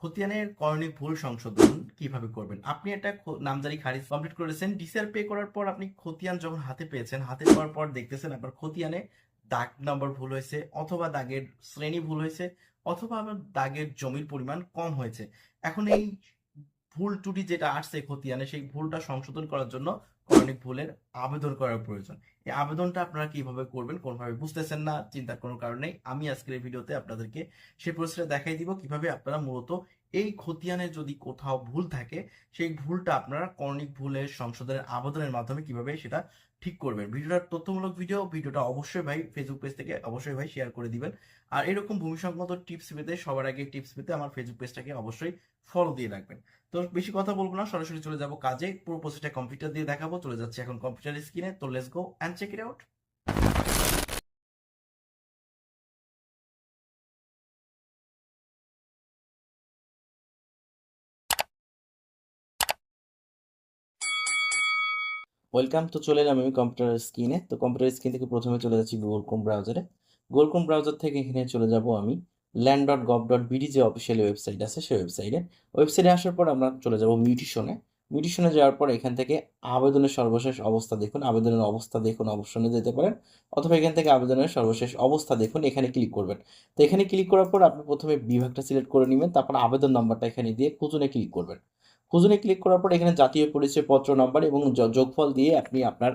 খতিয়ানের করণিক ভুল সংশোধন কীভাবে করবেন? আপনি একটা নামজারি খারিজ কমপ্লিট করেছেন ডিসিআর পে করার পর আপনি খতিয়ান যখন হাতে পেয়েছেন, হাতে পাওয়ার পর দেখতেছেন আপনার খতিয়ানে দাগ নম্বর ভুল হয়েছে অথবা দাগের শ্রেণি ভুল হয়েছে অথবা আপনার দাগের জমির পরিমাণ কম হয়েছে। এখন এই ভুল ত্রুটি যেটা আসছে খতিয়ানে, সেই ভুলটা সংশোধন করার জন্য করণিক ভুলের আবেদন করার প্রয়োজন। এই আবেদনটা আপনারা কীভাবে করবেন কোনভাবে বুঝতেছেন না, চিন্তার কোনো কারণ নেই। আমি আজকের এই ভিডিওতে আপনাদেরকে সেই প্রসেসটা দেখাই দিব কীভাবে আপনারা মূলত এই খতিয়ানে যদি কোথাও ভুল থাকে, সেই ভুলটা আপনারা করণিক ভুলের সংশোধনের আবেদনের মাধ্যমে কীভাবে সেটা ঠিক করবেন? ভিডিওটা তথ্যমূলক ভিডিও ভিডিওটা অবশ্যই ভাই ফেসবুক পেজ থেকে অবশ্যই ভাই শেয়ার করে দিবেন। আর এরকম ভূমি সংক্রান্ত টিপস পেতে, সবার আগে টিপস পেতে আমার ফেসবুক পেজটাকে অবশ্যই ফলো দিয়ে রাখবেন। তো বেশি কথা বলব না, সরাসরি চলে যাব কাজে। পুরো প্রসেসটা কম্পিউটার দিয়ে দেখাবো, চলে যাচ্ছে এখন কম্পিউটার স্ক্রিনে তো let's go and check it out welcome তো চলে এলাম আমি কম্পিউটার স্ক্রিনে তো কম্পিউটার স্ক্রিন থেকে প্রথমে চলে যাচ্ছি গুগল ক্রোম ব্রাউজারে গুগল ক্রোম ব্রাউজার থেকে এখানে চলে যাব আমি land dot gov dot BD যে অফিসিয়াল ওয়েবসাইট আছে সেই ওয়েবসাইটে ওয়েবসাইটে আসার পর আমরা চলে যাব মিউটিশনে মিউটিশনে যাওয়ার পর এখান থেকে আবেদনের সর্বশেষ অবস্থা দেখুন। আবেদনের অবস্থা দেখুন অপশনে যেতে পারেন। অথবা এখান থেকে আবেদনের সর্বশেষ অবস্থা দেখুন, এখানে ক্লিক করবেন। তো এখানে ক্লিক করার পর আপনি প্রথমে বিভাগটা সিলেক্ট করে নেবেন, তারপর আবেদন নাম্বারটা এখানে দিয়ে খুঁজুনে ক্লিক করবেন। খুঁজুনে ক্লিক করার পর এখানে জাতীয় পরিচয় পত্র নম্বর এবং যোগফল দিয়ে আপনি আপনার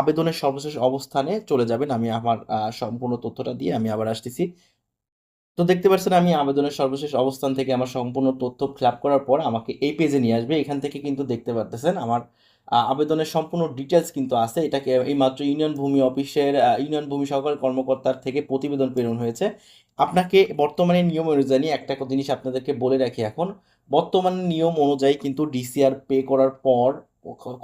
আবেদনের সর্বশেষ অবস্থানে চলে যাবেন। আমি আমার সম্পূর্ণ তথ্যটা দিয়ে আমি আবার আসতেছি। তো দেখতে পাচ্ছেন আমি আবেদনের সর্বশেষ অবস্থান থেকে আমার সম্পূর্ণ তথ্য ফিল করার পর আমাকে এই পেজে নিয়ে আসবে। এখান থেকে কিন্তু দেখতে পারতেছেন আমার আবেদনের সম্পূর্ণ ডিটেলস কিন্তু আছে। এটাকে এইমাত্র ইউনিয়ন ভূমি অফিসের ইউনিয়ন ভূমি সহকারী কর্মকর্তার থেকে প্রতিবেদন প্রেরণ হয়েছে। আপনাকে বর্তমানে নিয়ম অনুযায়ী একটা জিনিস আপনাদেরকে বলে রাখি এখন। বর্তমান নিয়ম অনুযায়ী কিন্তু ডিসিআর পে করার পর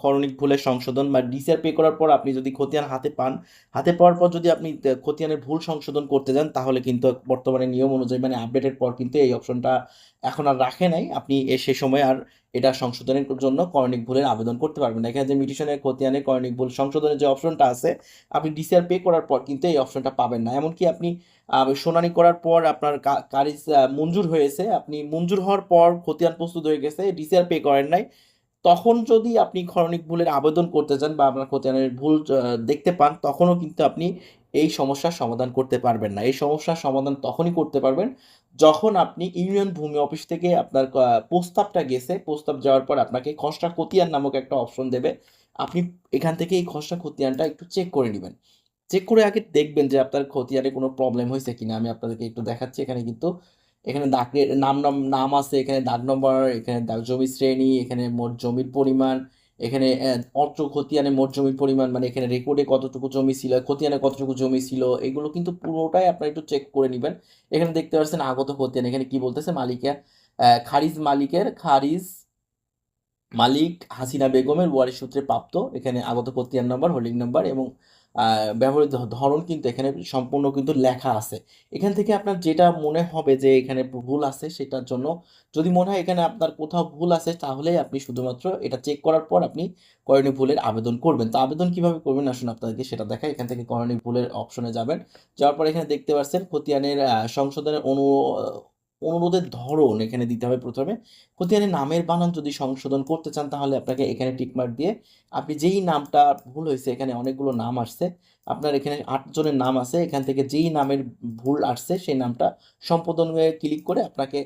খরণিক ভুলের সংশোধন বা ডিসিআর পে করার পর আপনি যদি খতিয়ান হাতে পান, হাতে পাওয়ার পর যদি আপনি খতিয়ানের ভুল সংশোধন করতে যান, তাহলে কিন্তু বর্তমানে নিয়ম অনুযায়ী মানে আপডেটের পর কিন্তু এই অপশনটা এখন আর রাখে নাই। আপনি সে সময় আর এটা সংশোধনের জন্য করণিক ভুলের আবেদন করতে পারবেন এখানে যে মিটিশনের খতিয়ানের করণিক ভুল সংশোধনের যে অপশনটা আছে, আপনি ডিসিআর পে করার পর কিন্তু এই অপশনটা পাবেন না। এমনকি আপনি শুনানি করার পর আপনার কারিজ মঞ্জুর হয়েছে। আপনি মঞ্জুর হওয়ার পর খতিয়ান প্রস্তুত হয়ে গেছে ডিসিআর পে করেন নাই। তখন যদি আপনি খরণিক ভুলের আবেদন করতে চান বা আপনার খতিয়ানের ভুল দেখতে পান, তখনও কিন্তু আপনি এই সমস্যার সমাধান করতে পারবেন না। এই সমস্যার সমাধান তখনই করতে পারবেন যখন আপনি ইউনিয়ন ভূমি অফিস থেকে আপনার প্রস্তাবটা গেছে। প্রস্তাব যাওয়ার পর আপনাকে খসড়া খতিয়ান নামক একটা অপশন দেবে। আপনি এখান থেকে এই খসড়া খতিয়ানটা একটু চেক করে নেবেন। চেক করে আগে দেখবেন যে আপনার খতিয়ানে কোনো প্রবলেম হয়েছে কিনা। আমি আপনাদেরকে একটু দেখাচ্ছি। এখানে কিন্তু এখানে দাগের নাম নাম আছে, এখানে দাগ নম্বর, এখানে দাগ জমি শ্রেণি, এখানে মোট জমির পরিমাণ, এখানে অত্র খতিয়ানে মোট জমির পরিমাণ মানে এখানে রেকর্ডে কতটুকু জমি ছিল, খতিয়ানে কতটুকু জমি ছিল, এগুলো কিন্তু পুরোটাই আপনারা একটু চেক করে নেবেন। এখানে দেখতে পাচ্ছেন আগত খতিয়ান, এখানে কি বলতেছে মালিকের? খারিজ মালিকের, খারিজ মালিক হাসিনা বেগমের, ওয়ারিশ সূত্রে প্রাপ্ত। এখানে আগত খতিয়ান নম্বর হোল্ডিং নাম্বার এবং ব্যবহৃত ধরন কিন্তু এখানে সম্পূর্ণ কিন্তু লেখা আছে। এখান থেকে আপনার যেটা মনে হবে যে এখানে ভুল আছে সেটার জন্য যদি মনে হয় এখানে আপনার কোথাও ভুল আছে তাহলে আপনি শুধুমাত্র এটা চেক করার পর আপনি করণীয় ভুলের আবেদন করবেন। তো আবেদন কীভাবে করবেন আসুন আপনাদেরকে সেটা দেখায় এখান থেকে করণীয় ভুলের অপশনে যাবেন। যাওয়ার পর এখানে দেখতে পাচ্ছেন খতিয়ানের সংশোধনের অনু অনুরোধের ধরন এখানে দিতে হবে প্রথমে। খতিয়ানের নামের বানান যদি সংশোধন করতে চান, তাহলে আপনাকে এখানে টিকমার্ক দিয়ে আপনি যেই নামটা ভুল হয়েছে, এখানে অনেকগুলো নাম আসছে। আপনার এখানে আট জনের নাম আছে, এখান থেকে যেই নামের ভুল আসছে, সেই নামটা সম্পাদনে ক্লিক করে আপনাকে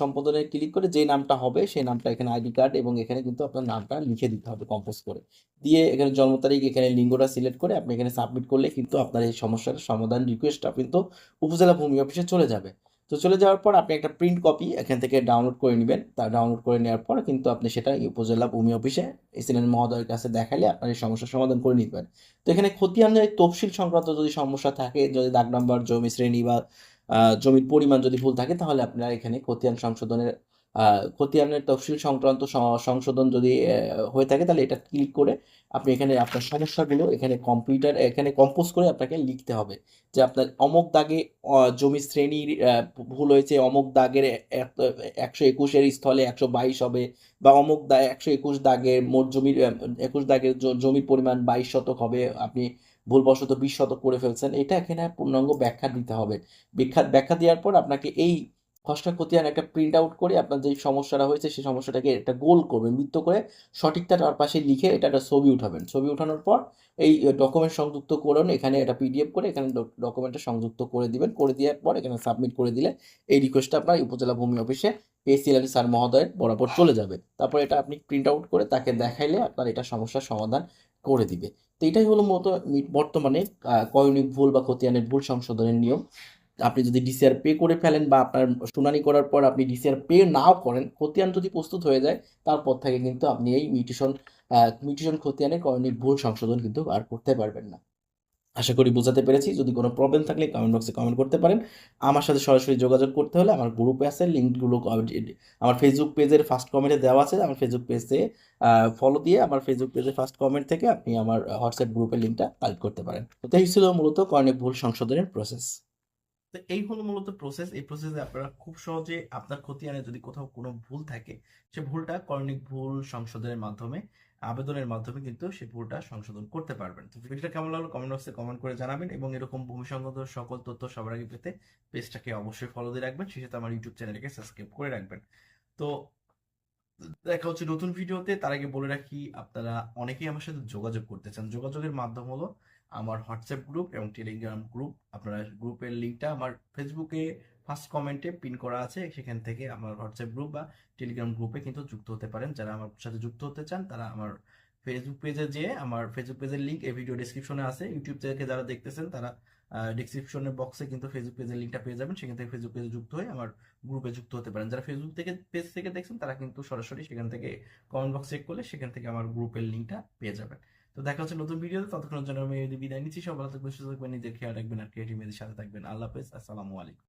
সম্পাদনে ক্লিক করে যেই নামটা হবে, সেই নামটা এখানে আইডি কার্ড এবং এখানে কিন্তু আপনার নামটা লিখে দিতে হবে কম্পোজ করে। দিয়ে এখানে জন্ম তারিখ, এখানে লিঙ্গটা সিলেক্ট করে আপনি এখানে সাবমিট করলে কিন্তু আপনার এই সমস্যার সমাধান রিকোয়েস্টটা কিন্তু উপজেলা ভূমি অফিসে চলে যাবে। তো চলে যাওয়ার পর আপনি একটা প্রিন্ট কপি এখান থেকে ডাউনলোড করে নেবেন। তা ডাউনলোড করে নেওয়ার পর কিন্তু আপনি সেটা উপজেলা ভূমি অফিসে এসিলেন মহোদয়ের কাছে দেখালে আপনার এই সমস্যার সমাধান করে নিতে পারেন। তো এখানে খতিয়ানের তফসিল সংক্রান্ত যদি সমস্যা থাকে, যদি দাগ নাম্বার, জমি শ্রেণি বা জমির পরিমাণ যদি ভুল থাকে, তাহলে আপনারা এখানে খতিয়ান সংশোধনের খতিয়ানের তফসিল সংক্রান্ত সংশোধন যদি হয়ে থাকে, তাহলে এটা ক্লিক করে আপনি এখানে আপনার সমস্যাগুলো এখানে কম্পিউটার এখানে কম্পোজ করে আপনাকে লিখতে হবে। যে আপনার অমুক দাগে জমি শ্রেণির ভুল হয়েছে, অমুক দাগের একশো একুশের স্থলে একশো বাইশ হবে বা অমুক দা, একশো একুশ দাগের মোট জমির একুশ দাগের জমির পরিমাণ বাইশ শতক হবে, আপনি ভুলবশত বিশ শতক করে ফেলছেন। এটা এখানে পূর্ণাঙ্গ ব্যাখ্যা দিতে হবে। ব্যাখ্যা ব্যাখ্যা দেওয়ার পর আপনাকে এই খসড়া খতিয়ান একটা প্রিন্ট আউট করে আপনার যে সমস্যাটা হয়েছে, সেই সমস্যাটাকে একটা গোল করবেন, বৃত্ত করে সঠিকটা তার পাশে লিখে এটা একটা ছবি উঠাবেন। ছবি উঠানোর পর এই ডকুমেন্ট সংযুক্ত করুন, এখানে এটা পিডিএফ করে এখানে ডকুমেন্টটা সংযুক্ত করে দিবেন। করে দেওয়ার পর এখানে সাবমিট করে দিলে এই রিকোয়েস্টটা আপনার উপজেলা ভূমি অফিসে এসিএলআর স্যার মহোদয়ের বরাবর চলে যাবে। তারপর এটা আপনি প্রিন্ট আউট করে তাকে দেখাইলে আপনার এটা সমস্যার সমাধান করে দিবে। তো এটাই হলো মূলত বর্তমানে কয়নিক ভুল বা খতিয়ানের ভুল সংশোধনের নিয়ম। আপনি যদি ডিসিআর পে করে ফেলেন বা আপনার শুনানি করার পর আপনি ডিসিআর পে নাও করেন, খতিয়ান যদি প্রস্তুত হয়ে যায়, তারপর থেকে কিন্তু আপনি এই মিউটেশন মিউটেশন খতিয়ানের কয়নিক ভুল সংশোধন কিন্তু আর করতে পারবেন না। আশা করি বোঝাতে পেরেছি। যদি কোনো প্রবলেম থাকলে কমেন্ট বক্সে কমেন্ট করতে পারেন। আমার সাথে সরাসরি যোগাযোগ করতে হলে আমার গ্রুপে আছে লিঙ্কগুলো আমার ফেসবুক পেজের ফার্স্ট কমেন্টে দেওয়া আছে। আমার ফেসবুক পেজে ফলো দিয়ে আমার ফেসবুক পেজের ফার্স্ট কমেন্ট থেকে আপনি আমার হোয়াটসঅ্যাপ গ্রুপের লিঙ্কটা কালেক্ট করতে পারেন। তো এই ছিল মূলত কর্ণিক ভুল সংশোধনের প্রসেস তো এই হলো মূলত প্রসেস এই প্রসেসে আপনারা খুব সহজে আপনার খতিয়ানে যদি কোথাও কোনো ভুল থাকে, সে ভুলটা কর্ণিক ভুল সংশোধনের মাধ্যমে, আবেদনের মাধ্যমে কিন্তু সে ভুলটা সংশোধন করতে পারবেন। তো ভিডিওটা কেমন লাগল কমেন্ট বক্সে কমেন্ট করে জানাবেন এবং এরকম ভূমি সংক্রান্ত সকল তথ্য সবার আগে পেতে পেজটাকে অবশ্যই ফলো দিয়ে রাখবেন, সেই সাথে আমার ইউটিউব চ্যানেলকে সাবস্ক্রাইব করে রাখবেন। তো দেখা হচ্ছে নতুন ভিডিওতে তার আগে বলে রাখি, আপনারা অনেকেই আমার সাথে যোগাযোগ করতে চান। যোগাযোগের মাধ্যম হলো আমার হোয়াটসঅ্যাপ গ্রুপ এবং টেলিগ্রাম গ্রুপ আপনারা গ্রুপের লিঙ্কটা আমার ফেসবুকে ফার্স্ট কমেন্টে পিন করা আছে, সেখান থেকে আমার হোয়াটসঅ্যাপ গ্রুপ বা টেলিগ্রাম গ্রুপে কিন্তু যুক্ত হতে পারেন। যারা আমার সাথে যুক্ত হতে চান, তারা আমার ফেসবুক পেজে যেয়ে, আমার ফেসবুক পেজের লিঙ্ক এই ভিডিও ডিসক্রিপশনে আছে। ইউটিউব থেকে যারা দেখতেছেন, তারা ডিসক্রিপশনের বক্সে কিন্তু ফেসবুক পেজের লিঙ্কটা পেয়ে যাবেন। সেখান থেকে ফেসবুক পেজে যুক্ত হয়ে আমার গ্রুপে যুক্ত হতে পারেন। যারা ফেসবুক থেকে পেজ থেকে দেখছেন, তারা কিন্তু সরাসরি সেখান থেকে কমেন্ট বক্স চেক করলে সেখান থেকে আমার গ্রুপের লিঙ্কটা পেয়ে যাবেন। তো দেখা হচ্ছে নতুন ভিডিও ততক্ষণ জন্য আমি বিদায় নিচ্ছি। সব ভালো থাকবেন, সুস্থ থাকবেন, নিজের খেয়াল রাখবেন আর ক্রিয়েটিভ মেয়েদের সাথে থাকবেন। আল্লাহ হাফেজ, আসসালামু আলাইকুম।